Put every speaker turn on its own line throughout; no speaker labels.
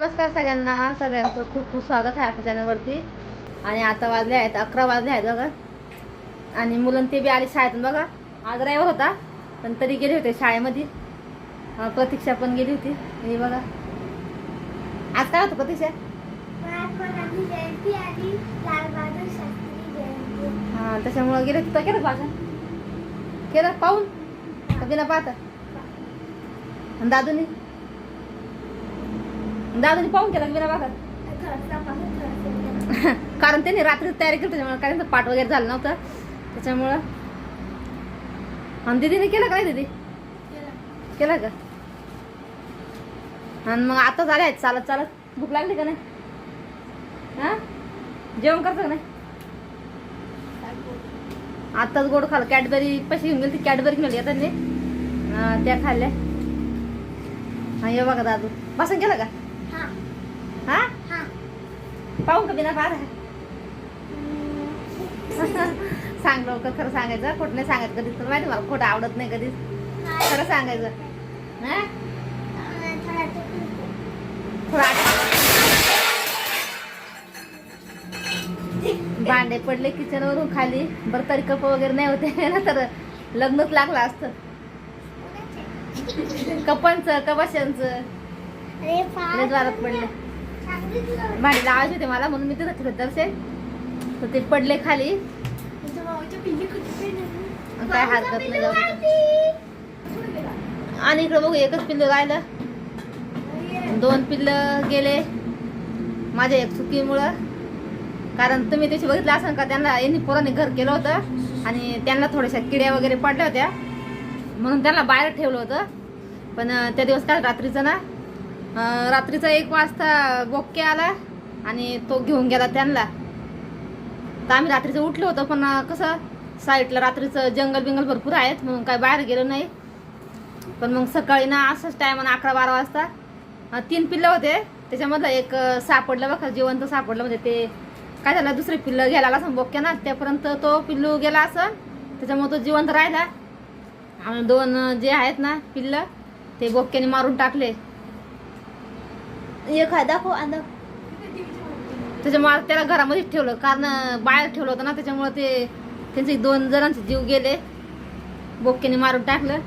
नमस्कार सगळ्यांना. सगळ्यांचं खूप खूप स्वागत आहे आपल्या चॅनलवरती. आणि आता वाजले आहेत अकरा वाजले आहेत बघा. आणि मुलं ते बी आले शाळेतून बघा. आज रविवार होता पण तरी गेले होते शाळेमध्ये. प्रतीक्षा पण गेली होती. हे बघा. आज काय होतं प्रतीक्षा? हां त्याच्यामुळं गेले तर केलं बाजा केलं? पाहून? बिना पाहता? दादूनी? दादाने पाहून केला विना बिना कारण त्यांनी रात्री तयारी केली त्याच्यामुळे काय पाठ वगैरे झालं नव्हतं. त्याच्यामुळं. आणि दीदीने केलं का नाही दीदी? केलं का? आणि मग आता झाले आहेत चालत चालत. भूक लागली का नाही? हा? जेवण करतं का नाही? आताच गोड खाल्लं. कॅडबरी पैसे घेऊन गेली ती कॅडबरी घेऊन येतात त्या खाल्ल्या. हा ये बघा दादू. पासून केलं का?
हा?
पाहू का बिना पाहा सांग लवकर खरं सांगायचं. खोटं नाही सांगायचं कधीच तुला माहिती मला खोटं आवडत नाही कधीच. खरं सांगायचं. हा? भांडे पडले किचन वरून खाली. बरं तरी कप वगैरे नाही होते. ना तर लग्नच लागलं असतं. कपांचं कपाशांचं. पडले. भांडे लावायचे होते मला म्हणून मी तिथं ठेवत दर्शे तर ते पडले खाली. काय हरकत नाही जाऊ. आणि इकडे बघू एकच पिल्लू राहिलं. दोन पिल्लं गेले. माझ्या एक चुकीमुळं. कारण तुम्ही त्याची बघितलं असेल का त्यांना यांनी पोरांनी घर केलं होतं. आणि त्यांना थोड्याशा किड्या वगैरे पडल्या होत्या. म्हणून त्यांना बाहेर ठेवलं होतं. पण त्या दिवस काय रात्रीचं ना रात्रीचा एक वाजता बोक्के आला आणि तो घेऊन गेला त्यांना. तर आम्ही रात्रीचं उठलो होतो पण कसं साईडला रात्रीचं जंगल बिंगल भरपूर आहेत म्हणून काय बाहेर गेलो नाही. पण मग सकाळी ना असंच टायमान अकरा बारा वाजता तीन पिल्लं होते. त्याच्यामधलं एक सापडलं बघा जिवंत सापडलं. म्हणजे ते काय झालं दुसरे पिल्लं घ्यायला असं बोक्या ना त्यापर्यंत तो पिल्लू गेला असं. त्याच्यामुळे तो जिवंत राहिला. आणि दोन जे आहेत ना पिल्लं ते बोक्याने मारून टाकले. एक आहे दाखव आणि त्याच्यामुळे त्याला घरामध्येच ठेवलं. कारण बाहेर ठेवलं होतं ना त्याच्यामुळे ते त्यांचे दोन जणांचे जीव गेले. बोक्याने मारून टाकलं.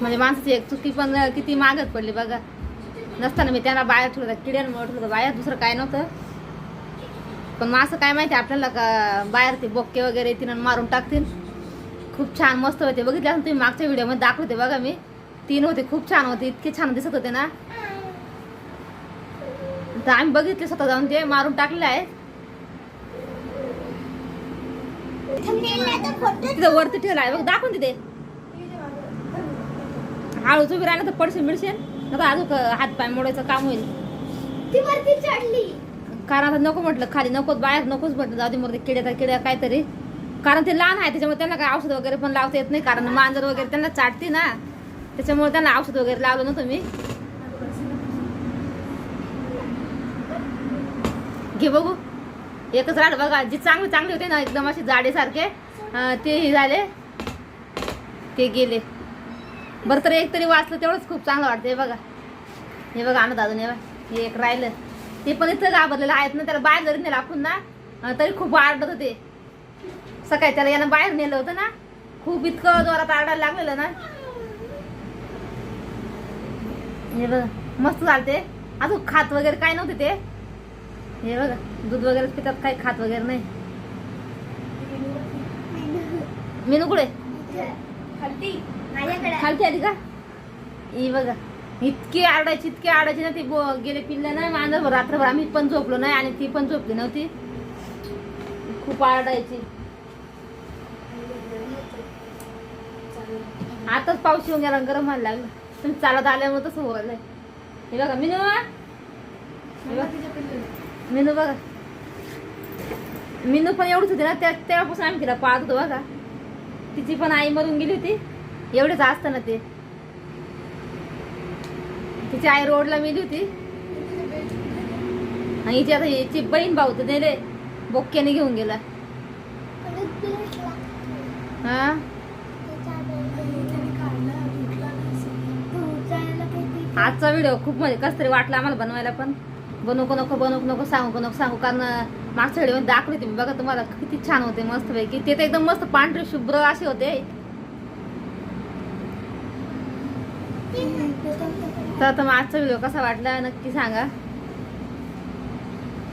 म्हणजे माणसाची एक चुकी पण किती मागत पडली बघा. नसताना मी त्यांना बाहेर ठेवलं किड्यांमुळे ठेवलं बाहेर दुसरं काय नव्हतं. पण मग असं काय माहिती आपल्याला का बाहेर ते बोक्के वगैरे तिनं मारून टाकतील? खूप छान मस्त होते. बघितले तुम्ही मागच्या व्हिडिओमध्ये दाखवते बघा मी. तीन होते खूप छान होते. इतके छान दिसत होते ना. तर आम्ही बघितले स्वतः जाऊन ते मारून टाकलेले आहे. तिथं वरती ठेवला आहे. बघ दाखवून तिथे. हळूच उभी राहिलं तर पडशील मिळशील. नका अजून हात पाय मोडायचं काम होईल.
ती वरती चढली.
कारण आता नको म्हटलं खाली नकोच बाहेर नकोच म्हटलं. जाऊ दे मग किड्या तर किड्या काहीतरी. कारण ते लहान आहे त्याच्यामुळे त्यांना काय औषध वगैरे पण लावता येत नाही कारण मांजर वगैरे त्यांना चाटते ना. त्याच्यामुळे त्यांना औषध वगैरे लावलं नव्हतं मी घे बघू. एकच राहिलं बघा जे चांगले चांगले होते ना एकदम असे जाडेसारखे ते तेही झाले. ते गेले. बरं तर एक तरी वाचलं तेवढंच खूप चांगलं वाटतं हे बघा. हे बघा आणत अजून हे बघा. हे एक राहिलं. ते पण इथं घाबरलेलं आहेत ना त्याला बाहेर जरी नेलं आपण ना तरी खूप आरडत होते. सकाळी त्याला यानं बाहेर नेलं होतं ना खूप इतकं जोरात आरडायला लागलेलं ना. हे बघा मस्त चालते अजून खात वगैरे काय नव्हते ते. हे बघा दूध वगैरे पितात काही खात वगैरे नाही. मेनू कुठे?
खालती
आली का? ही बघा इतकी आरडायची इतकी आरडायची ना ती गेले पिल्ले नाही मांजरभर रात्रभर आम्ही पण झोपलो नाही आणि ती पण झोपली नव्हती. खूप आरडायची. आताच पाऊस येऊन गेला गरम व्हायला लागलं. तुम्ही चालत आल्यामुळे तसं होत हे बघा मिनू हे बघा. मिनू बघा. मिनू पण एवढीच होती ना त्या तेव्हापासून आम्ही तिला पाहत होतो बघा. तिची पण आई मरून गेली होती. एवढेच असतं ना ते. तिची आई रोडला मेली होती. आणि हिची आता हिची बहीण भाऊ तर नेले. बोक्याने घेऊन गेला. हा? आजचा व्हिडिओ खूप म्हणजे कसं तरी वाटला आम्हाला बनवायला पण. बनवू नको बनवू नको सांगू नको सांगू. कारण मागच्या व्हिडिओ दाखवली होती मी. बघा तुम्हाला किती छान होते मस्त पैकी ते तर एकदम मस्त पांढरे शुभ्र असे होते. तर आजचा व्हिडिओ कसा वाटला नक्की सांगा.